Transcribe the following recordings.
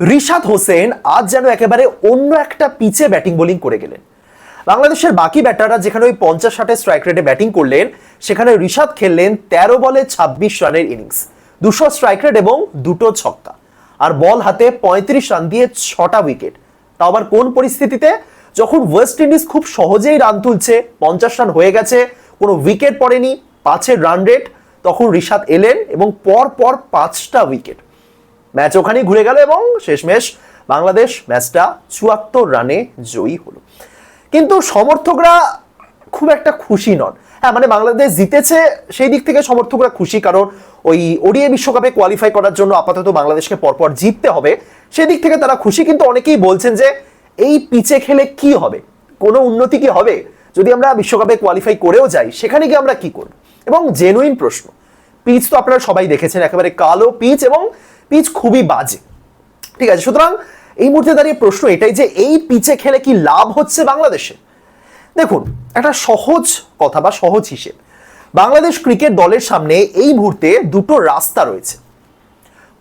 রিশাদ হোসেন আজ যেন একেবারে অন্য একটা পিচে ব্যাটিং বোলিং করে গেলেন। বাংলাদেশের বাকি ব্যাটাররা যেখানে ওই পঞ্চাশ ষাটের স্ট্রাইক রেটে ব্যাটিং করলেন, সেখানে রিশাদ খেললেন তেরো বলে ছাব্বিশ রানের ইনিংস দুশো স্ট্রাইক রেট এবং দুটো ছক্কা। আর বল হাতে পঁয়ত্রিশ রান দিয়ে ছটা উইকেট তাও আবার কোন পরিস্থিতিতে? যখন ওয়েস্ট ইন্ডিজ খুব সহজেই রান তুলছে, পঞ্চাশ রান হয়ে গেছে, কোনো উইকেট পড়েনি, পাঁচের রান রেট তখন রিশাদ এলেন এবং পর পর পাঁচটা উইকেট ম্যাচ ওখানেই ঘুরে গেল এবং শেষমেশ বাংলাদেশ ম্যাচটা চুয়াত্তর রানে জয়ী হলো। কিন্তু সমর্থকরা খুব একটা খুশি নন। হ্যাঁ মানে বাংলাদেশ জিতেছে, সেই দিক থেকে সমর্থকরা খুশি, কারণ ওই ওডিএ বিশ্বকাপে কোয়ালিফাই করার জন্য আপাতত বাংলাদেশকে পরপর জিততে হবে। সেদিক থেকে তারা খুশি, কিন্তু অনেকেই বলছেন যে এই পিচে খেলে কি হবে? কোনো উন্নতি কি হবে? যদি আমরা বিশ্বকাপে কোয়ালিফাই করেও যাই, সেখানে গিয়ে আমরা কি করব? এবং জেনুইন প্রশ্ন, পিচ তো আপনারা সবাই দেখেছেন, একেবারে কালো পিচ এবং পিচ খুবই বাজে। ঠিক আছে, সুতরাং এই মুহূর্তে দাঁড়িয়ে প্রশ্ন এটাই যে এই পিচে খেলে কি লাভ হচ্ছে বাংলাদেশে? দেখুন, একটা সহজ কথা বা সহজ হিসেব। বাংলাদেশ ক্রিকেট দলের সামনে এই মুহূর্তে দুটো রাস্তা রয়েছে।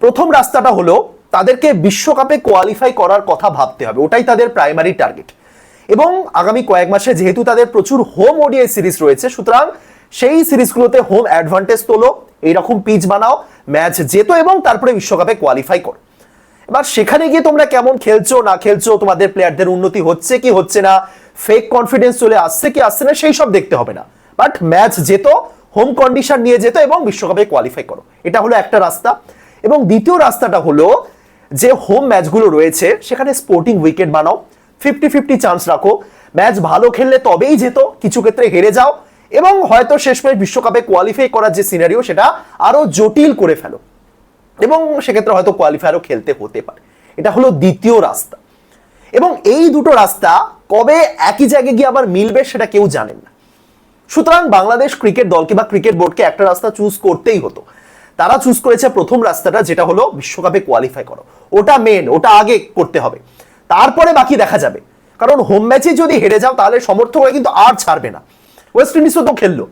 প্রথম রাস্তাটা হলো তাদেরকে বিশ্বকাপে কোয়ালিফাই করার কথা ভাবতে হবে, ওটাই তাদের প্রাইমারি টার্গেট এবং আগামী কয়েক মাসে যেহেতু তাদের প্রচুর হোম ওডিআই সিরিজ রয়েছে, সুতরাং সেই সিরিজগুলোতে হোম অ্যাডভান্টেজ তোলো এইরকম পিচ বানাও, ম্যাচ যেত এবং তারপরে বিশ্বকাপে কোয়ালিফাই করো। এবার সেখানে গিয়ে তোমরা কেমন খেলছো, না খেলছো, তোমাদের প্লেয়ারদের উন্নতি হচ্ছে কি হচ্ছে না ফেক কনফিডেন্স চলে আসছে কি আসছে না, সেই সব দেখতে হবে না। বাট ম্যাচ যেত হোম কন্ডিশন নিয়ে যেত এবং বিশ্বকাপে কোয়ালিফাই করো। এটা হলো একটা রাস্তা। এবং দ্বিতীয় রাস্তাটা হলো যে হোম ম্যাচগুলো রয়েছে, সেখানে স্পোর্টিং উইকেট বানাও। ফিফটি ফিফটি চান্স রাখো। ম্যাচ ভালো খেললে তবেই যেত কিছু ক্ষেত্রে হেরে যাও। এবং হয়তো শেষমেশ বিশ্বকাপে কোয়ালিফাই করার যে সিনারিও সেটা আরও জটিল করে ফেলো। এবং সেক্ষেত্রে হয়তো কোয়ালিফায়ারও খেলতে হতে পারে। এটা হলো দ্বিতীয় রাস্তা। এবং এই দুটো রাস্তা কবে একই জায়গায় গিয়ে আবার মিলবে, সেটা কেউ জানেন না। সুতরাং বাংলাদেশ ক্রিকেট দলকে বা ক্রিকেট বোর্ডকে একটা রাস্তা চুজ করতেই হতো। তারা চুজ করেছে প্রথম রাস্তাটা, যেটা হলো বিশ্বকাপে কোয়ালিফাই করো। ওটা মেন ওটা আগে করতে হবে। তারপরে বাকি দেখা যাবে। কারণ হোম ম্যাচে যদি হেরে যাও, তাহলে সমর্থকরা কিন্তু আর ছাড়বে না। ওয়েস্ট ইন্ডিজও তো খেললো।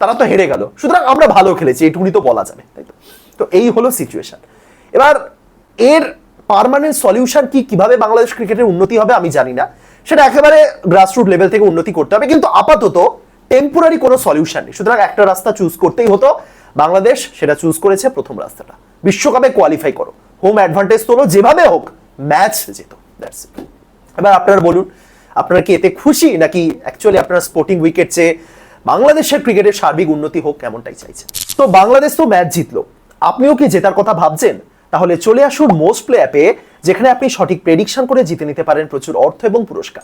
তারা তো হেরে গেল। সুতরাং আমরা ভালো খেলেছি, এইটুকুনি তো বলা যাবে, তাই তো? তো এই হলো সিচুয়েশন এবার এর পার্মানেন্ট সলিউশন কি, কীভাবে বাংলাদেশ ক্রিকেটের উন্নতি হবে আমি জানি না। সেটা একেবারে গ্রাসরুট লেভেল থেকে উন্নতি করতে হবে, কিন্তু আপাতত টেম্পোরারি কোনো সলিউশন নেই। সুতরাং একটা রাস্তা চুজ করতেই হতো। বাংলাদেশ সেটা চুজ করেছে প্রথম রাস্তাটা। বিশ্বকাপে কোয়ালিফাই করো। হোম অ্যাডভান্টেজ তোলো, যেভাবে হোক ম্যাচ যেত এবার আপনারা বলুন আপনারা কি এতে খুশি? নাকি অ্যাকচুয়ালি আপনারা স্পোর্টিং উইকেট চেয়ে বাংলাদেশের ক্রিকেটের সার্বিক উন্নতি হোক এমনটাই চাইছেন? তো বাংলাদেশ তো ম্যাচ জিতলো। আপনিও কি জেতার কথা ভাবছেন? তাহলে চলে আসুন মোস্ট প্লে অ্যাপে যেখানে আপনি সঠিক প্রেডিকশন করে জিতে নিতে পারেন প্রচুর অর্থ এবং পুরস্কার।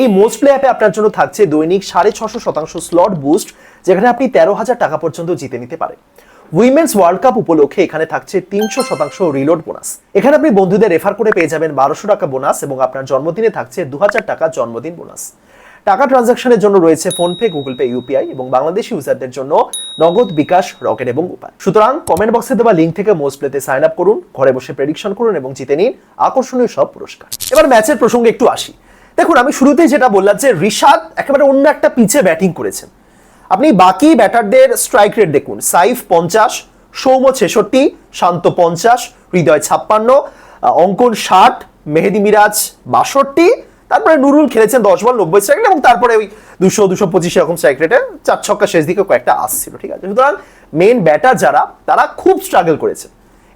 এই মোস্ট প্লে অ্যাপে আপনার জন্য থাকছে দৈনিক সাড়ে ছশো শতাংশ স্লট বুস্ট যেখানে আপনি তেরো হাজার টাকা পর্যন্ত জিতে নিতে পারেন। উইমেন্স ওয়ার্ল্ড কাপ উপলক্ষে এখানে থাকছে তিনশো শতাংশ রিলোড বোনাস। এখানে আপনি বন্ধুদের রেফার করে পেয়ে যাবেন বারোশো টাকা বোনাস এবং আপনার জন্মদিনে থাকছে দু হাজার টাকা জন্মদিন বোনাস। টাকা ট্রানজাকশনের জন্য রয়েছে ফোনপে, গুগল পে, ইউপিআই এবং বাংলাদেশি ইউজারদের জন্য নগদ বিকাশ, রকেট এবং উপায়। সুতরাং কমেন্ট বক্সে দেওয়া লিঙ্ক থেকে মোস্ট প্লেতে সাইন আপ করুন, ঘরে বসে প্রেডিকশন করুন এবং জিতে নিন আকর্ষণীয় সব পুরস্কার। এবার ম্যাচের প্রসঙ্গে একটু আসি। দেখুন, আমি শুরুতেই যেটা বললাম যে রিশাদ একেবারে অন্য একটা পিচে ব্যাটিং করেছেন। আপনি বাকি ব্যাটারদের স্ট্রাইক রেট দেখুন। সাইফ পঞ্চাশ, সৌম্য ছেষট্টি, শান্ত পঞ্চাশ, হৃদয় ছাপ্পান্ন অঙ্কন ষাট, মেহেদি মিরাজ বাষট্টি, তারপরে নুরুল খেলেছেন দশ বল, নব্বই স্ট্রাইক এবং তারপরে ওই দুশো দুশো পঁচিশ এরকম স্ট্রাইক রেটে চার ছক্কা শেষ দিকে কয়েকটা আসছিল, ঠিক আছে? সুতরাং মেন ব্যাটার যারা, তারা খুব স্ট্রাগল করেছে,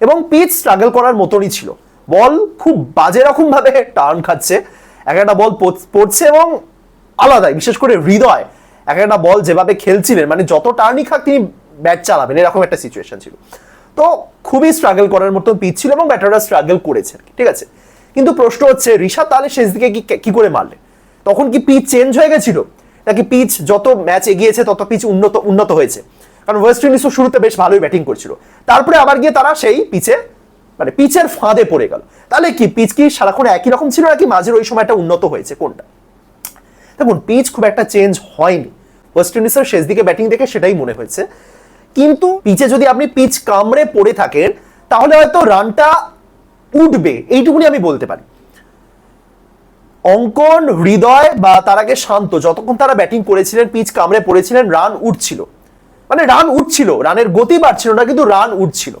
এবং পিচ স্ট্রাগল করার মতনই ছিল। বল খুব বাজে রকম ভাবে টার্ন খাচ্ছে এক একটা বল পড়ছে এবং আলাদাই, বিশেষ করে হৃদয়। এক একটা বল যেভাবে খেলছিলেন মানে যত টার্নই খাক তিনি ব্যাট চালাবেন, এরকম একটা সিচুয়েশন ছিল। তো খুবই স্ট্রাগল করার মতন পিচ ছিল এবং ব্যাটাররা স্ট্রাগল করেছে ঠিক আছে? কিন্তু প্রশ্ন হচ্ছে ঋষাদ তাহলে শেষ দিকে কি কি করে মারলে তখন কি পিচ চেঞ্জ হয়ে গেছিল? নাকি পিচ যত ম্যাচ এগিয়েছে, তত পিচ উন্নত উন্নত হয়েছে? কারণ ওয়েস্ট ইন্ডিজও শুরুতে বেশ ভালোই ব্যাটিং করছিল। তারপরে আবার গিয়ে তারা সেই পিচে মানে পিচের ফাঁদে পড়ে গেল। তাহলে কি পিচ কি সারাক্ষণ একই রকম ছিল, নাকি মাঝের ওই সময়টা উন্নত হয়েছে, কোনটা? দেখুন পিচ খুব একটা চেঞ্জ হয়নি। ওয়েস্ট ইন্ডিজের শেষ দিকে ব্যাটিং দেখে সেটাই মনে হয়েছে। কিন্তু পিচে যদি আপনি পিচ কামড়ে পড়ে থাকেন, তাহলে হয়তো রানটা উঠবে। এইটুকুনি আমি বলতে পারি। অঙ্কন, হৃদয় বা তার আগে শান্ত, যতক্ষণ তারা ব্যাটিং করেছিলেন পিচ কামড়ে পড়েছিলেন রান উঠছিল। মানে রান উঠছিল রানের গতি বাড়ছিল না, কিন্তু রান উঠছিল।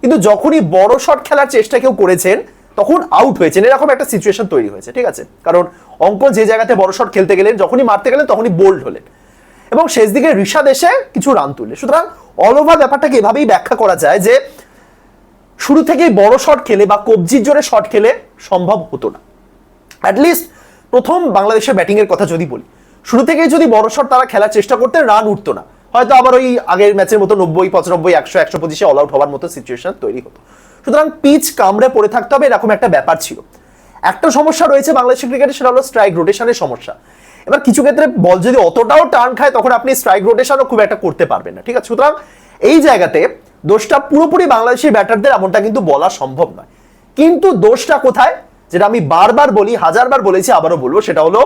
কিন্তু যখনই বড় শট খেলার চেষ্টা কেউ করেছেন, তখন আউট হয়েছেন। এরকম একটা সিচুয়েশন তৈরি হয়েছে, ঠিক আছে? কারণ অঙ্কন যে জায়গাতে বড় শট খেলতে গেলেন, যখনই মারতে গেলেন, তখনই বোল্ড হলেন। এবং শেষ দিকে ঋষাদ এসে কিছু রান তুলে সুতরাং অল ওভার ব্যাপারটাকে এভাবেই ব্যাখ্যা করা যায় যে শুরু থেকেই বড় শট খেলে বা কবজির জোরে শট খেলে সম্ভব হতো না। অ্যাটলিস্ট প্রথম বাংলাদেশের ব্যাটিং এর কথা যদি বলি, শুরু থেকেই যদি বড় শট তারা খেলার চেষ্টা করতে রান উঠতো না। হয়তো আবার ওই আগের ম্যাচের মতো নব্বই, পঁচানব্বই, একশো একশো পঁচিশে অল আউট হওয়ার মতো সিচুয়েশন তৈরি হতো। সুতরাং পিচ কামড়ে পড়ে থাকতে হবে, এরকম একটা ব্যাপার ছিল। একটা সমস্যা রয়েছে বাংলাদেশের ক্রিকেটে সেটা হলো স্ট্রাইক রোটেশনের সমস্যা। এবার কিছু ক্ষেত্রে বল যদি অতটাও টান খায়, তখন আপনি স্ট্রাইক রোটেশনও খুব একটা করতে পারবেন না, ঠিক আছে? সুতরাং এই জায়গাতে দোষটা পুরোপুরি বাংলাদেশি ব্যাটারদের, এমনটা কিন্তু বলা সম্ভব নয়। কিন্তু দোষটা কোথায়? যেটা আমি বারবার বলি, হাজারবার বলেছি, আবারও বলব, সেটা হলো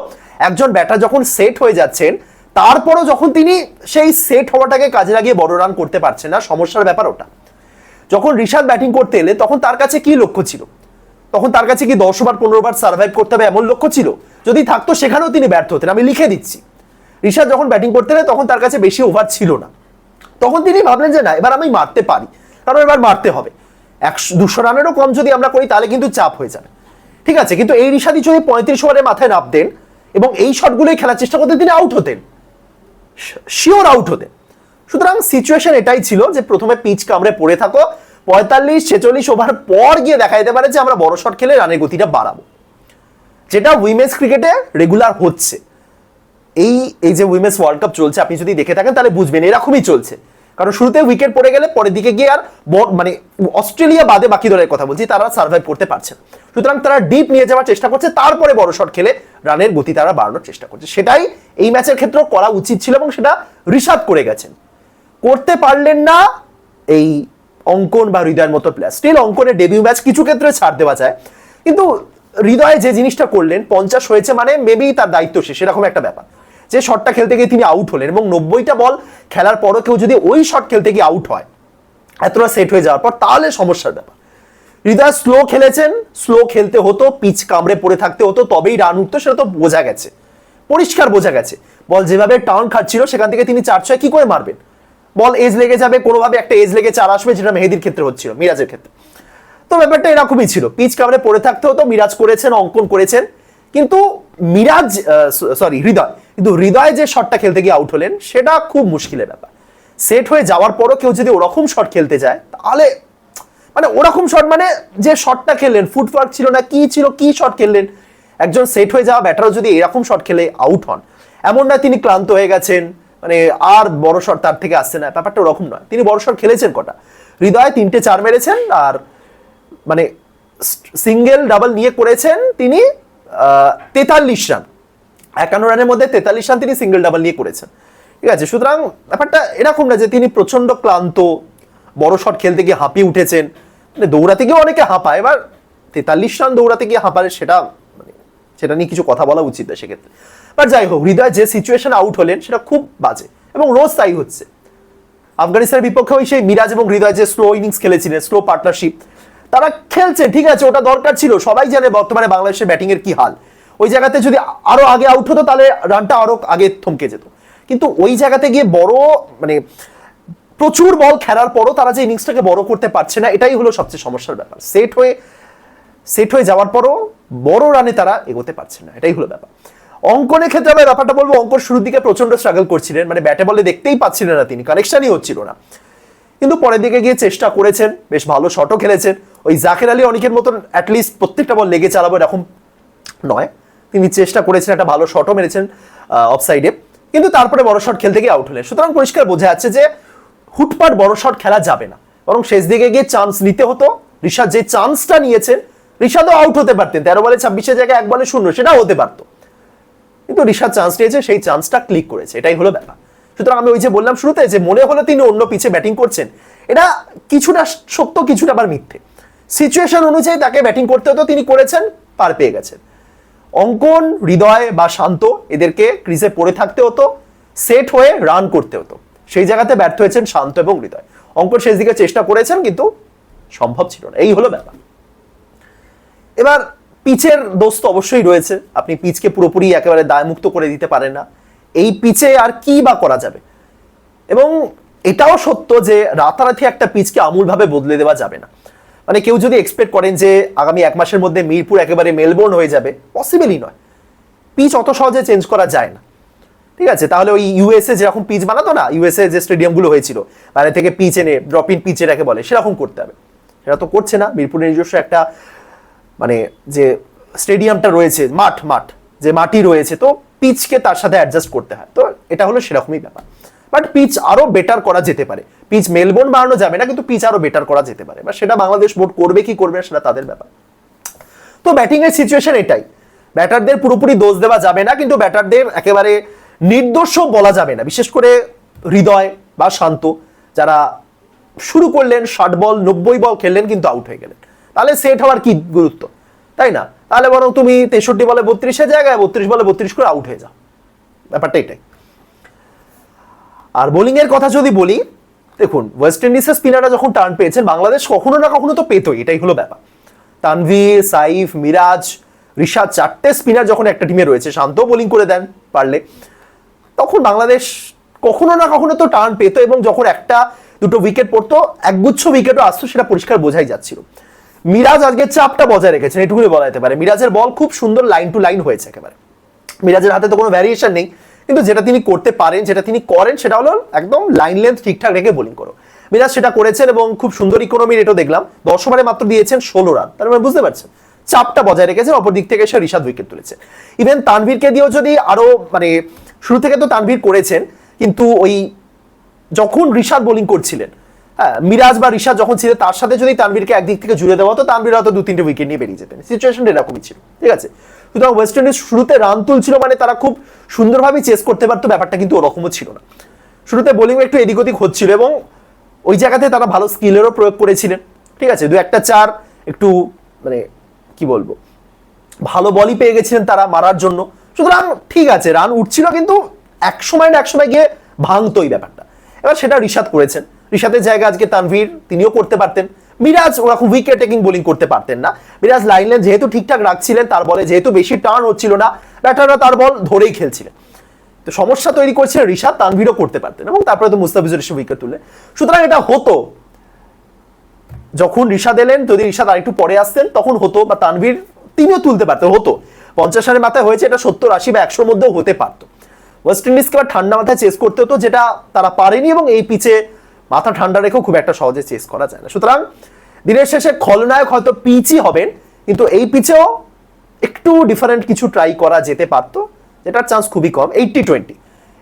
একজন ব্যাটার যখন সেট হয়ে যাচ্ছেন, তারপরও যখন তিনি সেই সেট হওয়াটাকে কাজে লাগিয়ে বড় রান করতে পারছেন না, সমস্যার ব্যাপার ওটা। যখন ঋষাদ ব্যাটিং করতে এলে, তখন তার কাছে কি লক্ষ্য ছিল? তখন তার কাছে কি দশ ওভার পনেরো ওভার সার্ভাইভ করতে হবে এমন লক্ষ্য ছিল? যদি থাকতো, সেখানেও তিনি ব্যর্থ হতেন। আমি লিখে দিচ্ছি। ঋষাদ যখন ব্যাটিং করতে এলে তখন তার কাছে বেশি ওভার ছিল না। তখন তিনি ভাবলেন যে, না, এবার আমি মারতে পারি। কারণ এবার মারতে হবে। একশো, দুশো রানেরও কম যদি আমরা করি, তাহলে কিন্তু চাপ হয়ে যাবে। ঠিক আছে, কিন্তু এই ঋষাদি যদি পঁয়ত্রিশ ওভারের মাথায় নামতেন এবং এই শটগুলোই খেলার চেষ্টা করতেন তিনি আউট হতেন। শিওর আউট হতেন। সুতরাং সিচুয়েশন এটাই ছিল যে, প্রথমে পিচ কামড়ে পড়ে থাকো পঁয়তাল্লিশ, ছেচল্লিশ ওভার পর গিয়ে দেখা যেতে পারে যে আমরা বড় শট খেলে রানের গতিটা বাড়াবো। যেটা উইমেন্স ক্রিকেটে রেগুলার হচ্ছে। এই এই যে উইমেন্স ওয়ার্ল্ড কাপ চলছে, আপনি যদি দেখে থাকেন তাহলে বুঝবেন, এরকমই চলছে। কারণ শুরুতে উইকেট পড়ে গেলে পরের দিকে গিয়ে আর মানে অস্ট্রেলিয়া বাদে বাকি দলের কথা বলছি, তারা সার্ভাইভ করতে পারছে না। সুতরাং তারা ডিপ নিয়ে যাওয়ার চেষ্টা করছে, তারপরে বড় শট খেলে রানের গতি তারা বাড়ানোর চেষ্টা করছে। সেটাই এই ম্যাচের ক্ষেত্রেও করা উচিত ছিল এবং সেটা ঋষাদ করে গেছেন। করতে পারলেন না এই অঙ্কন বা হৃদয়ের মতো প্লেয়ার স্টিল অঙ্কনের ডেবিউ ম্যাচ কিছু ক্ষেত্রে ছাড় দেওয়া যায়। কিন্তু হৃদয়ে যে জিনিসটা করলেন, পঞ্চাশ হয়েছে মানে মেবি তার দায়িত্ব শেষ, এরকম একটা ব্যাপার। যে শটটা খেলতে গিয়ে তিনি আউট হলেন এবং নব্বইটা বল খেলার পরও কেউ যদি ওই শট খেলতে গিয়ে আউট হয়, এতটা সেট হয়ে যাওয়ার পর তাহলে সমস্যার ব্যাপার। হৃদয় স্লো খেলেছেন স্লো খেলতে হতো, পিচ কামড়ে পড়ে থাকতে হতো, তবেই রান উঠতো, সেটা তো বোঝা গেছে। পরিষ্কার বোঝা গেছে। বল যেভাবে টার্ন খাচ্ছিল সেখান থেকে তিনি চার ছয় কি করে মারবেন? বল এজ লেগে যাবে, কোনোভাবে একটা এজ লেগে চার আসবে, যেটা মেহেদির ক্ষেত্রে হচ্ছিল, মিরাজের ক্ষেত্রে। তো ব্যাপারটা এরকমই ছিল। পিচ কামড়ে পড়ে থাকতে হতো, মিরাজ করেছেন, অঙ্কন করেছেন। কিন্তু মিরাজ সরি হৃদয়, কিন্তু হৃদয় যে শটটা খেলতে গিয়ে আউট হলেন, সেটা খুব মুশকিলের ব্যাপার। সেট হয়ে যাওয়ার পরও কেউ যদি ওরকম শট খেলতে যায়, তাহলে মানে ওরকম শট মানে যে শটটা খেললেন ফুটওয়ার্ক ছিল না, কি ছিল, কি শট খেললেন, একজন সেট হয়ে যাওয়া ব্যাটারও যদি এরকম শট খেলে আউট হন, এমন না তিনি ক্লান্ত হয়ে গেছেন মানে আর বড় শট তার থেকে আসছে না, ব্যাপারটা ওরকম নয়। তিনি বড় শট খেলেছেন কটা? হৃদয় তিনটে চার মেরেছেন আর মানে সিঙ্গেল ডাবল নিয়ে করেছেন তিনি তেতাল্লিশ রান। একান্ন রানের মধ্যে তেতাল্লিশ রান তিনি সিঙ্গেল ডাবল নিয়ে করেছেন। ঠিক আছে, সুতরাং ব্যাপারটা এরকম না যে তিনি প্রচণ্ড ক্লান্ত, বড় শট খেলতে গিয়ে হাঁপিয়ে উঠেছেন। মানে দৌড়াতে গিয়ে অনেকে হাঁপায়, এবার তেতাল্লিশ রান দৌড়াতে গিয়ে হাঁপালে সেটা মানে সেটা নিয়ে কিছু কথা বলা উচিত না সেক্ষেত্রে। বাট যাই হোক, হৃদয় যে সিচুয়েশন আউট হলেন, সেটা খুব বাজে। এবং রোজ তাই হচ্ছে। আফগানিস্তানের বিপক্ষে ওই সেই মিরাজ এবং হৃদয় যে স্লো ইনিংস খেলেছিলেন স্লো পার্টনারশিপ তারা খেলছে, ঠিক আছে, ওটা দরকার ছিল। সবাই জানে বর্তমানে বাংলাদেশের ব্যাটিং এর কি হাল। ওই জায়গাতে যদি আরও আগে আউট হতো, তাহলে রানটা আরও আগে থমকে যেত। কিন্তু ওই জায়গাতে গিয়ে বড় মানে প্রচুর বল খেলার পরও তারা যে ইনিংসটাকে বড় করতে পারছে না, এটাই হলো সবচেয়ে সমস্যার ব্যাপার। সেট হয়ে সেট হয়ে যাওয়ার পরও বড় রানে তারা এগোতে পারছে না, এটাই হলো ব্যাপার। অঙ্কনের ক্ষেত্রে আমি ব্যাপারটা বলব অঙ্কন শুরুর দিকে প্রচণ্ড স্ট্রাগল করছিলেন মানে ব্যাটে বলে দেখতেই পাচ্ছিলেন না তিনি কানেকশনই হচ্ছিল না। কিন্তু পরের দিকে গিয়ে চেষ্টা করেছেন, বেশ ভালো শটও খেলেছেন। ওই জাকের আলী অনেকের মতন অ্যাটলিস্ট প্রত্যেকটা বল লেগে চালাবো এরকম নয়। তিনি চেষ্টা করেছেন, একটা ভালো শটও মেরেছেন অফ সাইডে কিন্তু তারপরে বড় শট খেলতে গিয়ে আউট হলেন। সুতরাং পরিষ্কার বোঝা যাচ্ছে যে হুটপাট বড় শট খেলা যাবে না। বরং শেষ দিকে গিয়ে চান্স নিতে হতো। ঋষাদ যে চান্সটা নিয়েছেন, ঋষাদও আউট হতে পারতেন। তেরো বলে ছাব্বিশের জায়গায় এক বলে শূন্য, সেটাও হতে পারতো। কিন্তু ঋষাদ চান্স নিয়েছে, সেই চান্সটা ক্লিক করেছে। এটাই হলো ব্যাপার। সুতরাং আমি ওই যে বললাম শুরুতে যে মনে হলো তিনি অন্য পিছে ব্যাটিং করছেন, এটা কিছুটা সত্য, কিছুটা আবার মিথ্যে। সিচুয়েশন অনুযায়ী তাকে ব্যাটিং করতে হতো, তিনি করেছেন, পার পেয়ে গেছেন। অঙ্কন, হৃদয় বা শান্ত এদেরকে ক্রিজে পড়ে থাকতে হতো সেট হয়ে রান করতে হতো। সেই জায়গাতে ব্যর্থ হয়েছেন শান্ত এবং হৃদয়। অঙ্কন শেষ দিকে চেষ্টা করেছেন, কিন্তু সম্ভব ছিল না। এই হলো ব্যাপার। এবার পিচের দোষ তো অবশ্যই রয়েছে। আপনি পিচকে পুরোপুরি একেবারে দায়মুক্ত করে দিতে পারেন না। এই পিচে আর কি বা করা যাবে? এবং এটাও সত্য যে রাতারাতি একটা পিচকে আমূলভাবে বদলে দেওয়া যাবে না। মানে কেউ যদি এক্সপেক্ট করেন যে আগামী এক মাসের মধ্যে মিরপুর একেবারে মেলবোর্ন হয়ে যাবে পসিবলই নয়। পিচ অত সহজে চেঞ্জ করা যায় না। ঠিক আছে? তাহলে ওই ইউএসএ যেরকম পিচ বানাতো না ইউএসএ যে স্টেডিয়ামগুলো হয়েছিল, বাইরে থেকে পিচ এনে ড্রপ ইন পিচ এটাকে বলে, সেরকম করতে হবে। সেটা তো করছে না। মিরপুরের নিজস্ব একটা মানে যে স্টেডিয়ামটা রয়েছে, মাঠ মাঠ, যে মাটি রয়েছে, তো পিচকে তার সাথে অ্যাডজাস্ট করতে হয়। তো এটা হলো সেরকমই ব্যাপার। বাট পিচ আরও বেটার করা যেতে পারে। পিচ মেলবোর্ন বানানো যাবে না, কিন্তু পিচ আরও বেটার করা যেতে পারে। বা সেটা বাংলাদেশ বোর্ড করবে কি করবে সেটা তাদের ব্যাপার। তো ব্যাটিংয়ের সিচুয়েশন এটাই। ব্যাটারদের পুরোপুরি দোষ দেওয়া যাবে না, কিন্তু ব্যাটারদের একেবারে নির্দোষ বলা যাবে না। বিশেষ করে হৃদয় বা শান্ত, যারা শুরু করলেন, ষাট বল, নব্বই বল খেললেন, কিন্তু আউট হয়ে গেলেন। তাহলে সেট হওয়ার কি গুরুত্ব? তাই না? তাহলে বরং তুমি তেষট্টি বলে বত্রিশের জায়গায় বত্রিশ বলে বত্রিশ করে আউট হয়ে যাও। ব্যাপারটা এটাই। আর বোলিং এর কথা যদি বলি, দেখুন ওয়েস্ট ইন্ডিজের স্পিনাররা যখন টার্ন পেয়েছেন, বাংলাদেশ কখনো না কখনো তো পেতোই, এটাই হলো ব্যাপার। তানভীর, সাইফ, মিরাজ ঋষাদ চারটে স্পিনার যখন একটা টিমে রয়েছে শান্ত বোলিং করে দেন পারলে। তখন বাংলাদেশ কখনো না কখনো তো টার্ন পেতো এবং যখন একটা দুটো উইকেট পড়তো, একগুচ্ছ উইকেটও আসতো, সেটা পরিষ্কার বোঝাই যাচ্ছিল। মিরাজ আজকে চাপটা বজায় রেখেছেন, এটুকুনি বলা যেতে পারে। মিরাজের বল খুব সুন্দর লাইন টু লাইন হয়েছে একেবারে। মিরাজের হাতে তো কোনো ভ্যারিয়েশন নেই, কিন্তু যেটা তিনি করতে পারেন, যেটা তিনি করেন, সেটা হলো একদম লাইন লেন্থ ঠিকঠাক রেখে বোলিং করো। মিরাজ সেটা করেছেন এবং খুব সুন্দর ইকোনমি রেটও দেখলাম। দশ ওভারে মাত্র দিয়েছেন ষোলো রান তার মানে বুঝতে পারছেন, চাপটা বজায় রেখেছেন অপর দিক থেকে এসে ঋষাদ উইকেট তুলেছে। ইভেন তানভীরকে দিয়েও যদি আরও মানে শুরু থেকে তো তানভীর করেছেন, কিন্তু ওই যখন ঋষাদ বোলিং করছিলেন মিরাজ বা ঋষাদ যখন ছিলেন তার সাথে যদি তানভীরকে একদিক থেকে জুড়ে দেওয়া হতো, তানভীর হয়তো দু তিনটে উইকেট নিয়ে বেরিয়ে যেতেন। সিচুয়েশন এরকমই ছিল, ঠিক আছে? সুতরাং ওয়েস্ট ইন্ডিজ শুরুতে রান তুলছিল মানে তারা খুব সুন্দরভাবে চেস করতে পারতো, ব্যাপারটা কিন্তু ওরকমও ছিল না। শুরুতে বোলিং একটু এদিক ওদিক হচ্ছিল এবং ওই জায়গাতে তারা ভালো স্কিলেরও প্রয়োগ করেছিলেন, ঠিক আছে? দু একটা চার একটু মানে কি বলব? ভালো বলই পেয়ে গেছিলেন তারা মারার জন্য। সুতরাং ঠিক আছে রান উঠছিল কিন্তু এক সময় না এক সময় গিয়ে ভাঙতো এই ব্যাপারটা। এবার সেটা ঋষাদ করেছেন। ঋষাদের জায়গা আজকে তানভীর, তিনিও করতে পারতেন। মিরাজ ওরকম উইকেট টেকিং বোলিং করতে পারতেন না। মিরাজ লাইন লেন যেহেতু ঠিকঠাক রাখছিলেন, তার বলে যেহেতু বেশি টার্ন হচ্ছিল না, ব্যাটাররা তার বল ধরেই খেলছিলেন। তো সমস্যা তৈরি করছিলেন ঋষাদ তানভীরও করতে পারতেন এবং তারপরে তো মুস্তাফিজুর এসে উইকেট তুলে সুতরাং এটা হতো। যখন ঋষাদ এলেন, যদি ঋষাদ আরেকটু পরে আসতেন, তখন হতো বা তানভীর তিনিও তুলতে পারতেন, হতো। পঞ্চাশ রানের মাথায় হয়েছে এটা সত্তর, আশি বা একশোর মধ্যেও হতে পারতো। ওয়েস্ট ইন্ডিজকে আবার ঠান্ডা মাথায় চেস করতে হতো, যেটা তারা পারেনি এবং এই পিচে মাথা ঠান্ডা রেখেও খুব একটা সহজে চেস করা যায় না। সুতরাং দিনের শেষে খলনায়ক হয়তো পিচই হবেন, কিন্তু এই পিচেও একটু ডিফারেন্ট কিছু ট্রাই করা যেতে পারতো, যেটার চান্স খুবই কম। এইটটি টোয়েন্টি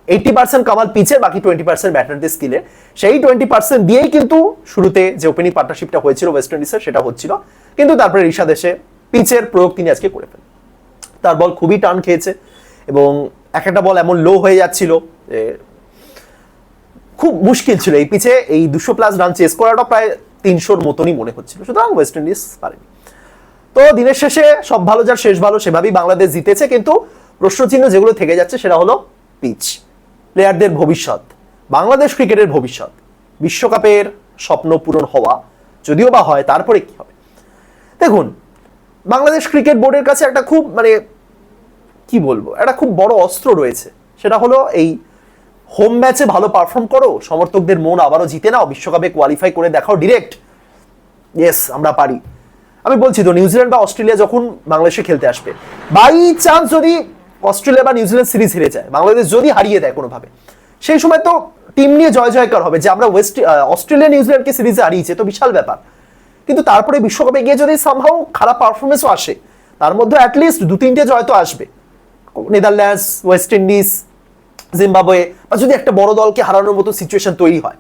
এইটটি পার্সেন্ট কামাল পিচের বাকি টোয়েন্টি পার্সেন্ট ব্যাটারদের স্কিলে সেই টোয়েন্টি পার্সেন্ট দিয়েই কিন্তু শুরুতে যে ওপেনিং পার্টনারশিপটা হয়েছিল ওয়েস্ট ইন্ডিজের সেটা হচ্ছিল। কিন্তু তারপরে ঋষাদ এসে পিচের প্রয়োগ তিনি আজকে করে ফেলেন। তার বল খুবই টান খেয়েছে এবং এক একটা বল এমন লো হয়ে যাচ্ছিল খুব মুশকিল ছিল। এই পিচে এই দুশো প্লাস রান চেস করাটা প্রায় তিনশোর মতনই মনে হচ্ছিল। সুতরাং ওয়েস্ট ইন্ডিজ পারেনি। তো দিনের শেষে সব ভালো যার, শেষ ভালো সেভাবেই বাংলাদেশ জিতেছে। কিন্তু প্রশ্নচিহ্ন যেগুলো থেকে যাচ্ছে সেটা হলো পিচ প্লেয়ারদের ভবিষ্যৎ। বাংলাদেশ ক্রিকেটের ভবিষ্যৎ। বিশ্বকাপের স্বপ্ন পূরণ হওয়া। যদিও বা হয়, তারপরে কি হবে? দেখুন, বাংলাদেশ ক্রিকেট বোর্ডের কাছে একটা খুব মানে কি বলব, একটা খুব বড় অস্ত্র রয়েছে। সেটা হলো এই হোম ম্যাচে ভালো পারফর্ম করো, সমর্থকদের মন আবারও জিতে নাও, বিশ্বকাপে কোয়ালিফাই করে দেখাও ডিরেক্ট ইয়েস আমরা পারি। আমি বলছি তো, নিউজিল্যান্ড বা অস্ট্রেলিয়া যখন বাংলাদেশে খেলতে আসবে বাই চান্স যদি অস্ট্রেলিয়া বা নিউজিল্যান্ড সিরিজ হেরে যায়, বাংলাদেশ যদি হারিয়ে দেয় কোনোভাবে, সেই সময় তো টিম নিয়ে জয় জয়কার হবে যে আমরা ওয়েস্ট অস্ট্রেলিয়া নিউজিল্যান্ডকে সিরিজে হারিয়েছে, তো বিশাল ব্যাপার। কিন্তু তারপরে বিশ্বকাপে গিয়ে যদি সামহাও খারাপ পারফরমেন্সও আসে, তার মধ্যে অ্যাটলিস্ট দু তিনটে জয় তো আসবে। নেদারল্যান্ডস ওয়েস্ট ইন্ডিজ জিম্বাবুয়ে বা যদি একটা বড় দলকে হারানোর মতো সিচুয়েশন তৈরি হয়,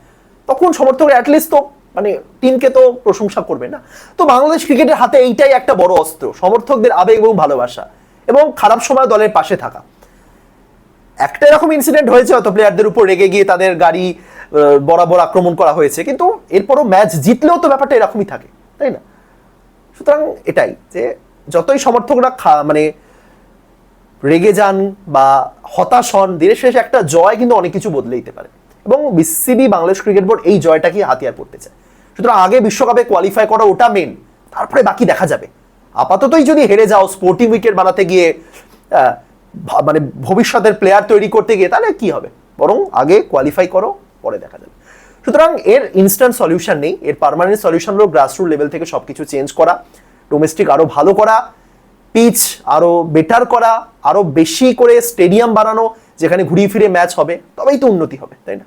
তখন সমর্থকরা অ্যাটলিস্ট তো মানে টিমকে তো প্রশংসা করবে না। তো বাংলাদেশ ক্রিকেটের হাতে এইটাই একটা বড় অস্ত্র, সমর্থকদের আবেগ এবং ভালোবাসা এবং খারাপ সময় দলের পাশে থাকা। একটা এরকম ইনসিডেন্ট হয়েছে, হয়তো প্লেয়ারদের উপর রেগে গিয়ে তাদের গাড়ি বরাবর আক্রমণ করা হয়েছে, কিন্তু এরপরও ম্যাচ জিতলেও তো ব্যাপারটা এরকমই থাকে, তাই না? সুতরাং এটাই যে যতই সমর্থকরা মানে রেগে যান বা হতাশ হন, দিনের শেষে একটা জয় কিন্তু অনেক কিছু বদলে দিতে পারে। এবং বিসিবি বাংলাদেশ ক্রিকেট বোর্ড এই জয়টাকে হাতিয়ার করতে চায়। সুতরাং আগে বিশ্বকাপে কোয়ালিফাই করা ওটা মেন তারপরে বাকি দেখা যাবে। আপাততই যদি হেরে যাও স্পোর্টিং উইকেট বানাতে গিয়ে মানে ভবিষ্যতের প্লেয়ার তৈরি করতে গিয়ে, তাহলে কি হবে? বরং আগে কোয়ালিফাই করো, পরে দেখা যাবে। সুতরাং এর ইনস্ট্যান্ট সলিউশন নেই। এর পার্মানেন্ট সলিউশন হলো গ্রাসরুট লেভেল থেকে সবকিছু চেঞ্জ করা ডোমেস্টিক আরও ভালো করা পিচ আরও বেটার করা, আরও বেশি করে স্টেডিয়াম বানানো, যেখানে ঘুরিয়ে ফিরে ম্যাচ হবে, তবেই তো উন্নতি হবে, তাই না?